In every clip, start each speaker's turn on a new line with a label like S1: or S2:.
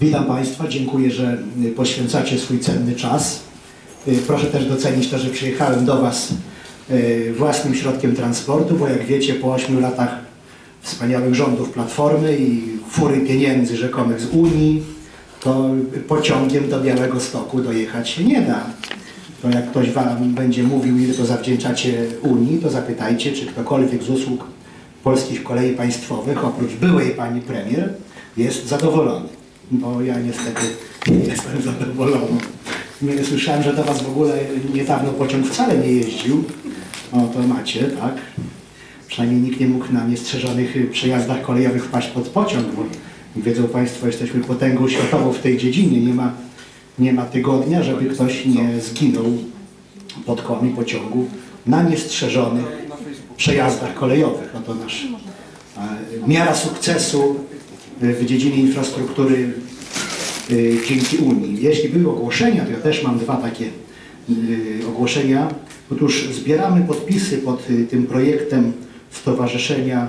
S1: Witam Państwa, dziękuję, że y, poświęcacie swój cenny czas. Y, Proszę też docenić to, że przyjechałem do Was y, własnym środkiem transportu, bo jak wiecie, po 8 latach wspaniałych rządów Platformy i fury pieniędzy rzekomych z Unii, to pociągiem do Białego Stoku dojechać się nie da. To jak ktoś Wam będzie mówił, ile to zawdzięczacie Unii, to zapytajcie, czy ktokolwiek z usług polskich kolei państwowych, oprócz byłej pani premier, jest zadowolony. Bo ja niestety nie jestem zadowolony. Nie słyszałem, że do Was w ogóle niedawno pociąg wcale nie jeździł. O, to macie, tak? Przynajmniej nikt nie mógł na niestrzeżonych przejazdach kolejowych wpaść pod pociąg, bo wiedzą Państwo, jesteśmy potęgą światową w tej dziedzinie. Nie ma, nie ma tygodnia, żeby ktoś nie zginął pod kołami pociągu na niestrzeżonych przejazdach kolejowych. Oto nasz e, miara sukcesu w dziedzinie infrastruktury e, dzięki Unii. Jeśli były ogłoszenia, to ja też mam dwa takie e, ogłoszenia. Otóż zbieramy podpisy pod e, tym projektem Stowarzyszenia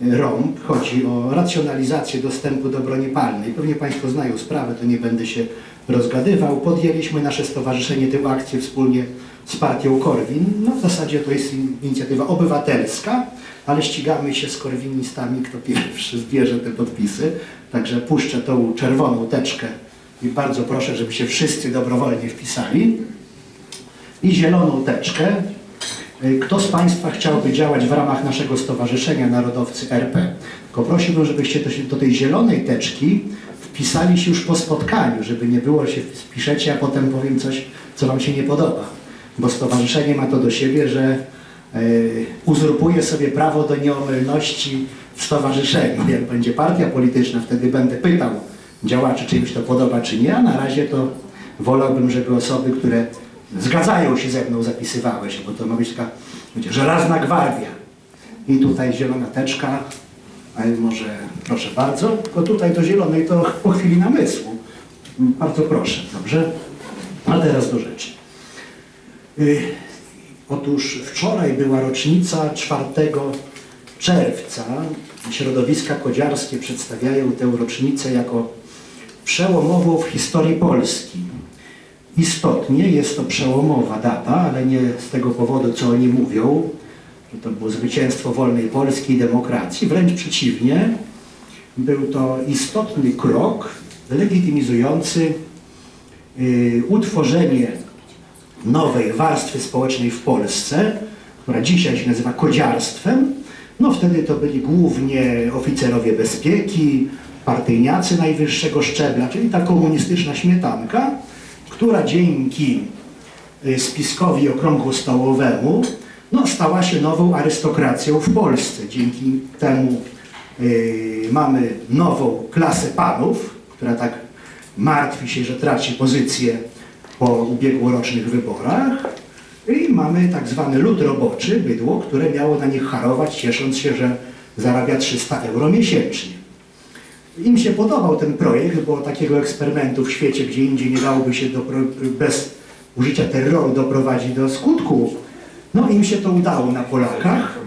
S1: ROMP. Chodzi o racjonalizację dostępu do broni palnej. Pewnie Państwo znają sprawę, to nie będę się rozgadywał. Podjęliśmy nasze stowarzyszenie tę akcję wspólnie z partią Korwin. No w zasadzie to jest inicjatywa obywatelska, ale ścigamy się z korwinistami, kto pierwszy zbierze te podpisy. Także puszczę tą czerwoną teczkę i bardzo proszę, żeby się wszyscy dobrowolnie wpisali. I zieloną teczkę. Kto z Państwa chciałby działać w ramach naszego Stowarzyszenia Narodowcy RP? Tylko prosiłbym, żebyście do tej zielonej teczki wpisali się już po spotkaniu, żeby nie było, że się wpiszecie, a potem powiem coś, co Wam się nie podoba. Bo stowarzyszenie ma to do siebie, że uzurpuje sobie prawo do nieomylności w stowarzyszeniu. Jak będzie partia polityczna, wtedy będę pytał działaczy, czy im się to podoba, czy nie, a na razie to wolałbym, żeby osoby, które zgadzają się ze mną, zapisywały się, bo to ma być taka wiecie, żelazna gwardia. I tutaj zielona teczka, a może proszę bardzo, tylko tutaj do zielonej to po chwili namysłu. Bardzo proszę, dobrze? A teraz do rzeczy. Otóż wczoraj była rocznica 4 czerwca. Środowiska kodziarskie przedstawiają tę rocznicę jako przełomową w historii Polski. Istotnie jest to przełomowa data, ale nie z tego powodu, co oni mówią, że to było zwycięstwo wolnej Polski i demokracji. Wręcz przeciwnie, był to istotny krok legitymizujący y, utworzenie nowej warstwy społecznej w Polsce, która dzisiaj się nazywa kodziarstwem. No wtedy to byli głównie oficerowie bezpieki, partyjniacy najwyższego szczebla, czyli ta komunistyczna śmietanka, która dzięki y, spiskowi okrągło stołowemu no, stała się nową arystokracją w Polsce. Dzięki temu y, mamy nową klasę panów, która tak martwi się, że traci pozycję po ubiegłorocznych wyborach. I mamy tak zwany lud roboczy, bydło, które miało na nich harować, ciesząc się, że zarabia 300 euro miesięcznie. Im się podobał ten projekt, bo takiego eksperymentu w świecie, gdzie indziej nie dałoby się bez użycia terroru doprowadzić do skutku. No im się to udało na Polakach.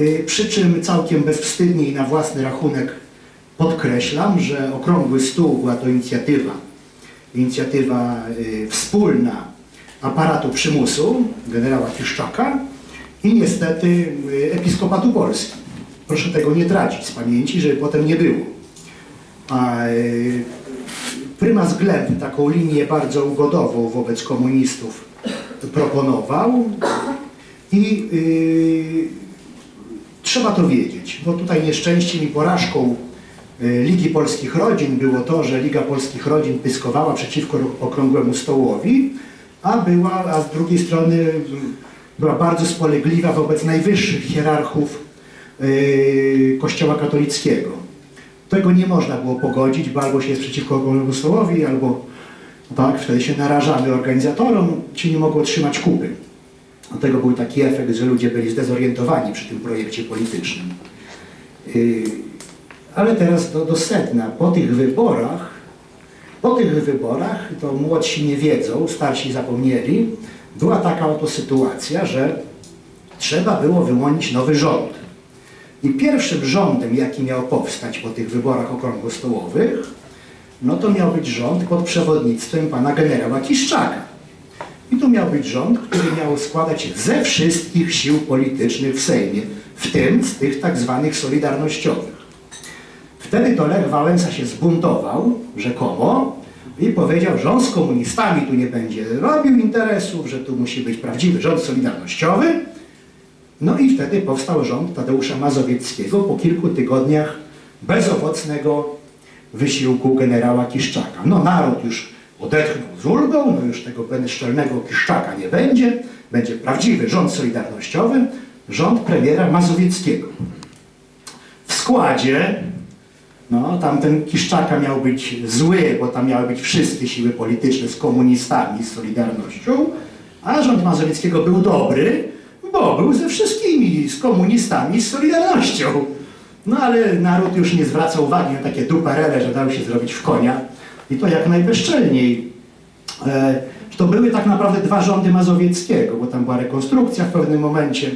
S1: Y, Przy czym całkiem bezwstydnie i na własny rachunek podkreślam, że Okrągły Stół była to inicjatywa, inicjatywa y, wspólna aparatu przymusu generała Kiszczaka i niestety y, Episkopatu Polski. Proszę tego nie tracić z pamięci, żeby potem nie było. A, y, prymas Gleb taką linię bardzo ugodową wobec komunistów proponował i y, trzeba to wiedzieć, bo tutaj nieszczęściem i porażką Ligi Polskich Rodzin było to, że Liga Polskich Rodzin pyskowała przeciwko okrągłemu stołowi, a, była, a z drugiej strony y, była bardzo spolegliwa wobec najwyższych hierarchów y, Kościoła katolickiego. Tego nie można było pogodzić, bo albo się jest przeciwko okrągłemu stołowi, albo tak, wtedy się narażamy organizatorom, ci nie mogą otrzymać kupy. Dlatego był taki efekt, że ludzie byli zdezorientowani przy tym projekcie politycznym. Yy, Ale teraz do, do sedna. Po tych wyborach, po tych wyborach, to młodsi nie wiedzą, starsi zapomnieli, była taka oto sytuacja, że trzeba było wyłonić nowy rząd. I pierwszym rządem, jaki miał powstać po tych wyborach okrągłostołowych, no to miał być rząd pod przewodnictwem pana generała Kiszczaka. I to miał być rząd, który miał składać ze wszystkich sił politycznych w Sejmie, w tym z tych tak zwanych solidarnościowych. Wtedy to Lech Wałęsa się zbuntował, rzekomo, i powiedział, że on z komunistami tu nie będzie robił interesów, że tu musi być prawdziwy rząd solidarnościowy. No i wtedy powstał rząd Tadeusza Mazowieckiego po kilku tygodniach bezowocnego wysiłku generała Kiszczaka. No naród już odetchnął z ulgą, no już tego bezczelnego Kiszczaka nie będzie, będzie prawdziwy rząd solidarnościowy, rząd premiera Mazowieckiego. W składzie, no tamten Kiszczaka miał być zły, bo tam miały być wszystkie siły polityczne z komunistami, z Solidarnością, a rząd Mazowieckiego był dobry, bo był ze wszystkimi, z komunistami, z Solidarnością. No ale naród już nie zwraca uwagi na takie duperele, że dały się zrobić w konia i to jak najbezczelniej. E, to były tak naprawdę dwa rządy Mazowieckiego, bo tam była rekonstrukcja w pewnym momencie.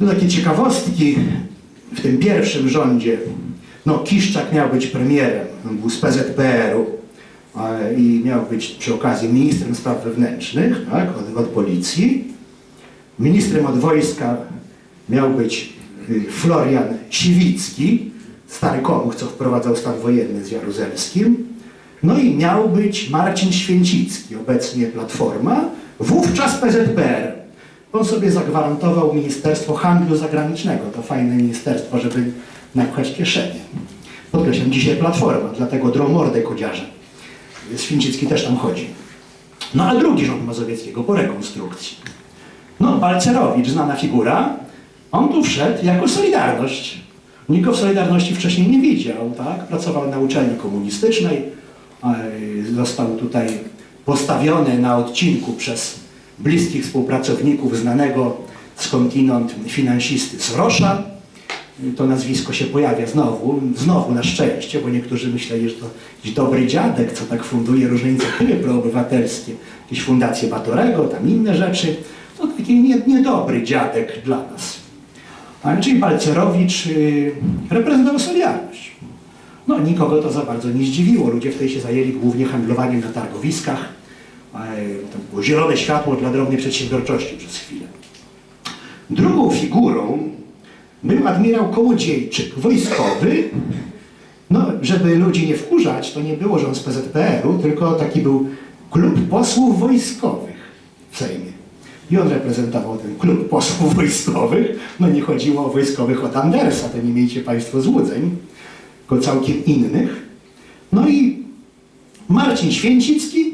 S1: No takie ciekawostki w tym pierwszym rządzie. No Kiszczak miał być premierem, on był z PZPR-u i miał być przy okazji ministrem spraw wewnętrznych, tak, od, od policji. Ministrem od wojska miał być y, Florian Siwicki, stary komuch, co wprowadzał stan wojenny z Jaruzelskim. No i miał być Marcin Święcicki, obecnie Platforma, wówczas PZPR. On sobie zagwarantował Ministerstwo Handlu Zagranicznego. To fajne ministerstwo, żeby napchać kieszenie. Podkreślam, dzisiaj Platforma, dlatego dromordę kodziarze. Święcicki też tam chodzi. No a drugi rząd Mazowieckiego po rekonstrukcji. No, Balcerowicz, znana figura, on tu wszedł jako Solidarność. Nikt go w Solidarności wcześniej nie widział, tak? Pracował na uczelni komunistycznej, e, został tutaj postawiony na odcinku przez bliskich współpracowników znanego skądinąd finansisty Sorosza. To nazwisko się pojawia znowu, znowu na szczęście, bo niektórzy myśleli, że to jakiś dobry dziadek, co tak funduje różne inicjatywy proobywatelskie, jakieś fundacje Batorego, tam inne rzeczy. To taki nie- niedobry dziadek dla nas. A, czyli Balcerowicz y, reprezentował Solidarność. No nikogo to za bardzo nie zdziwiło. Ludzie wtedy się zajęli głównie handlowaniem na targowiskach. E, To było zielone światło dla drobnej przedsiębiorczości przez chwilę. Drugą figurą był admirał Kołodziejczyk, wojskowy. No, żeby ludzi nie wkurzać, to nie było, że on z PZPR-u, tylko taki był klub posłów wojskowych w Sejmie. I on reprezentował ten klub posłów wojskowych. No nie chodziło o wojskowych od Andersa, to nie miejcie Państwo złudzeń, tylko całkiem innych. No i Marcin Święcicki,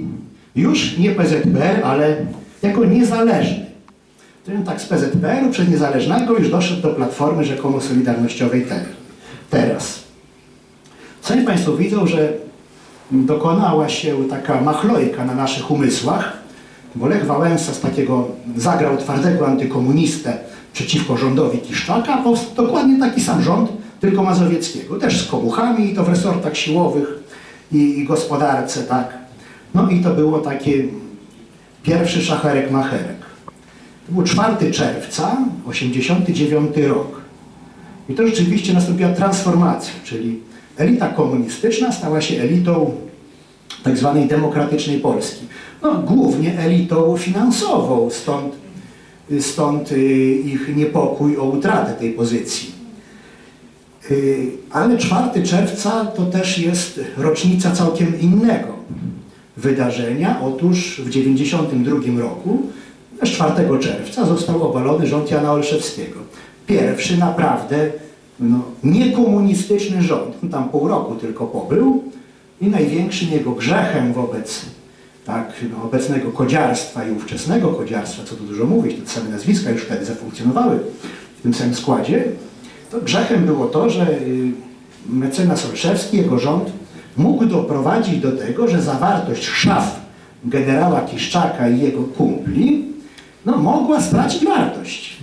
S1: już nie PZPR, ale jako niezależny. Tak z PZPR-u przez niezależnego już doszedł do Platformy rzekomo Solidarnościowej te, teraz. Sami Państwo widzą, że dokonała się taka machlojka na naszych umysłach, bo Lech Wałęsa z takiego zagrał twardego antykomunistę przeciwko rządowi Kiszczaka, a dokładnie taki sam rząd, tylko mazowieckiego, też z komuchami i to w resortach siłowych i, i gospodarce, tak. No i to było takie pierwszy szacherek macherek. To był 4 czerwca, 89 rok. I to rzeczywiście nastąpiła transformacja, czyli elita komunistyczna stała się elitą tak zwanej demokratycznej Polski. No, głównie elitą finansową, stąd, stąd y, ich niepokój o utratę tej pozycji. Y, Ale 4 czerwca to też jest rocznica całkiem innego wydarzenia. Otóż w 92 roku, 4 czerwca, został obalony rząd Jana Olszewskiego. Pierwszy naprawdę no, niekomunistyczny rząd. Tam pół roku tylko pobył i największym jego grzechem wobec tak, no, obecnego kodziarstwa i ówczesnego kodziarstwa, co tu dużo mówić, te same nazwiska już wtedy zafunkcjonowały w tym samym składzie, to grzechem było to, że y, mecenas Olszewski, jego rząd mógł doprowadzić do tego, że zawartość szaf generała Kiszczaka i jego kumpli no, mogła stracić wartość.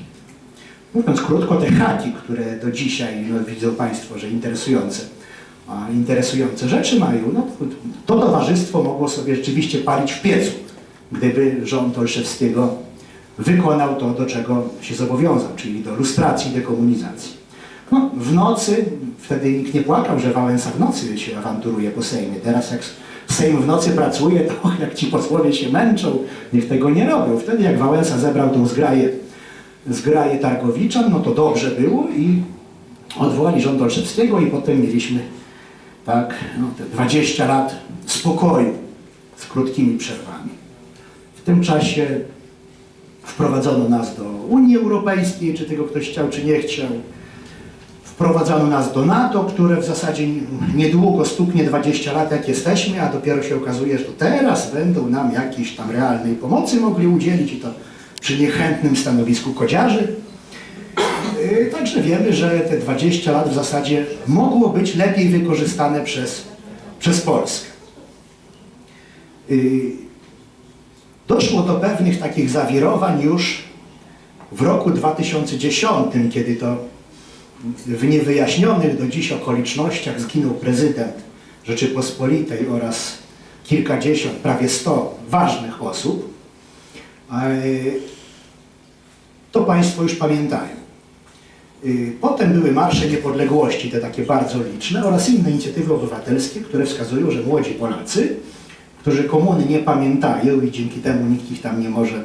S1: Mówiąc krótko, te haki, które do dzisiaj no, widzą Państwo, że interesujące, a interesujące rzeczy mają, no, to, to towarzystwo mogło sobie rzeczywiście palić w piecu, gdyby rząd Olszewskiego wykonał to, do czego się zobowiązał, czyli do lustracji, dekomunizacji. No, w nocy, wtedy nikt nie płakał, że Wałęsa w nocy się awanturuje po Sejmie. Teraz jak Sejm w nocy pracuje, to jak ci posłowie się męczą, niech tego nie robią. Wtedy jak Wałęsa zebrał tą zgraję, zgraję Targowiczan, no to dobrze było i odwołali rząd Olszewskiego i potem mieliśmy tak, no, te 20 lat spokoju z krótkimi przerwami. W tym czasie wprowadzono nas do Unii Europejskiej, czy tego ktoś chciał, czy nie chciał. Wprowadzono nas do NATO, które w zasadzie niedługo stuknie 20 lat, jak jesteśmy, a dopiero się okazuje, że teraz będą nam jakiejś tam realnej pomocy mogli udzielić i to przy niechętnym stanowisku kodziarzy. Yy, Także wiemy, że te 20 lat w zasadzie mogło być lepiej wykorzystane przez, przez Polskę. Yy, Doszło do pewnych takich zawirowań już w roku 2010, kiedy to w niewyjaśnionych do dziś okolicznościach zginął prezydent Rzeczypospolitej oraz kilkadziesiąt, prawie sto ważnych osób. E, To Państwo już pamiętają. Y, Potem były marsze niepodległości, te takie bardzo liczne, oraz inne inicjatywy obywatelskie, które wskazują, że młodzi Polacy, którzy komuny nie pamiętają i dzięki temu nikt ich tam nie może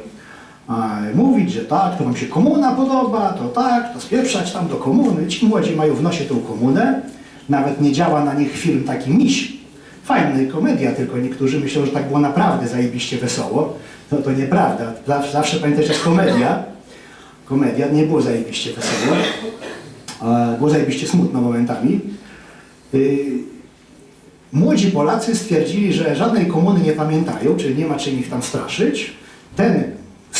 S1: mówić, że tak, to wam się komuna podoba, to tak, to spieprzać tam do komuny. Ci młodzi mają w nosie tą komunę, nawet nie działa na nich film taki miś. Fajny komedia, tylko niektórzy myślą, że tak było naprawdę zajebiście wesoło. No to nieprawda. Zawsze, zawsze pamiętać, że jest komedia. Komedia nie było zajebiście wesoło. Było zajebiście smutno momentami. Y, Młodzi Polacy stwierdzili, że żadnej komuny nie pamiętają, czyli nie ma czym ich tam straszyć. Ten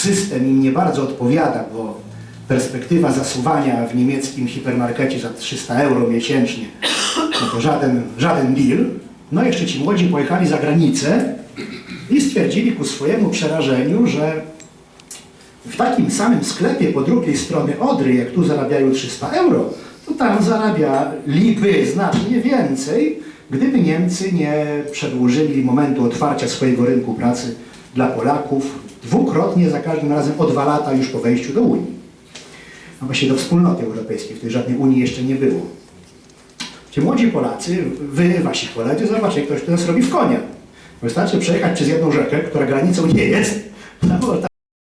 S1: system im nie bardzo odpowiada, bo perspektywa zasuwania w niemieckim hipermarkecie za 300 euro miesięcznie no to żaden, żaden deal. No jeszcze ci młodzi pojechali za granicę i stwierdzili ku swojemu przerażeniu, że w takim samym sklepie po drugiej stronie Odry, jak tu zarabiają 300 euro, to tam zarabialiby znacznie więcej, gdyby Niemcy nie przedłużyli momentu otwarcia swojego rynku pracy dla Polaków dwukrotnie, za każdym razem o dwa lata już po wejściu do Unii. No właśnie do wspólnoty europejskiej, w tej żadnej Unii jeszcze nie było. Ci młodzi Polacy, wy, wasi koledzy, zobaczcie, ktoś to nas robi w konia. Wystarczy przejechać przez jedną rzekę, która granicą nie jest,